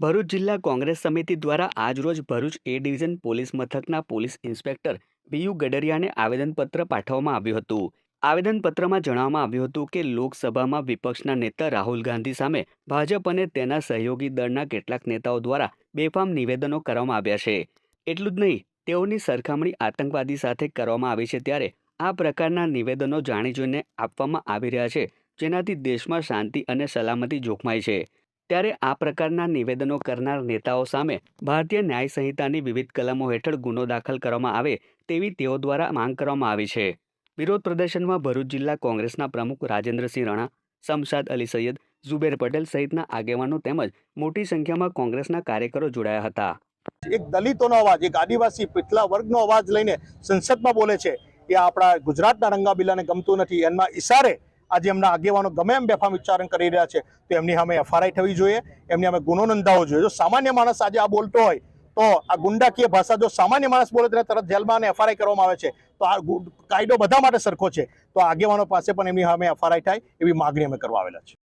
ભરૂચ જિલ્લા કોંગ્રેસ સમિતિ દ્વારા આજરોજ ભરૂચ એ ડિવિઝન પોલીસ મથકના પોલીસ ઇન્સ્પેક્ટર બીયુ ગડરિયાને આવેદનપત્ર પાઠવવામાં આવ્યું હતું. આવેદનપત્રમાં જણાવવામાં આવ્યું હતું કે, લોકસભામાં વિપક્ષના નેતા રાહુલ ગાંધી સામે ભાજપ અને તેના સહયોગી દળના કેટલાક નેતાઓ દ્વારા બેફામ નિવેદનો કરવામાં આવ્યા છે. એટલું જ નહીં, તેઓની સરખામણી આતંકવાદી સાથે કરવામાં આવી છે ત્યારે આ પ્રકારના નિવેદનો જાણી જોઈને આપવામાં આવી રહ્યા છે, જેનાથી દેશમાં શાંતિ અને સલામતી જોખમાય છે. ત્યારે આ પ્રકારના નિવેદનો કરનાર નેતાઓ સામે ભારતીય ન્યાય સંહિતાની વિવિધ કલમો હેઠળ ગુનો દાખલ કરવામાં આવે તેવી તેઓ દ્વારા માંગ કરવામાં આવી છે. વિરોધ પ્રદર્શનમાં ભરૂચ જિલ્લા કોંગ્રેસના પ્રમુખ રાજેન્દ્રસિંહ રણા શમશાદ અલી સૈયદ, ઝુબેર પટેલ સહિતના આગેવાનો તેમજ મોટી સંખ્યામાં કોંગ્રેસના કાર્યકરો જોડાયા હતા. એક દલિતોનો અવાજ, એક આદિવાસી પિછલા વર્ગનો અવાજ લઈને સંસદમાં બોલે છે એ આપણા ગુજરાતના રંગાબીલાને ગમતું નથી. એમના ઈશારે આજે એમના આગેવાનો ગમે એમ બેફામ ઉચ્ચારણ કરી રહ્યા છે, તો એમની સામે એફઆરઆઈ થવી જોઈએ, એમની સામે ગુનો નોંધાવવો જોઈએ. જો સામાન્ય માણસ આજે આ બોલતો હોય, તો આ ગુંડાકીય ભાષા જો સામાન્ય માણસ બોલે તેને તરત જેલમાં અને એફઆરઆઈ કરવામાં આવે છે, તો આ કાયદો બધા માટે સરખો છે. તો આગેવાનો પાસે પણ એમની સામે એફઆરઆઈ થાય એવી માગણી અમે કરવા આવેલા છે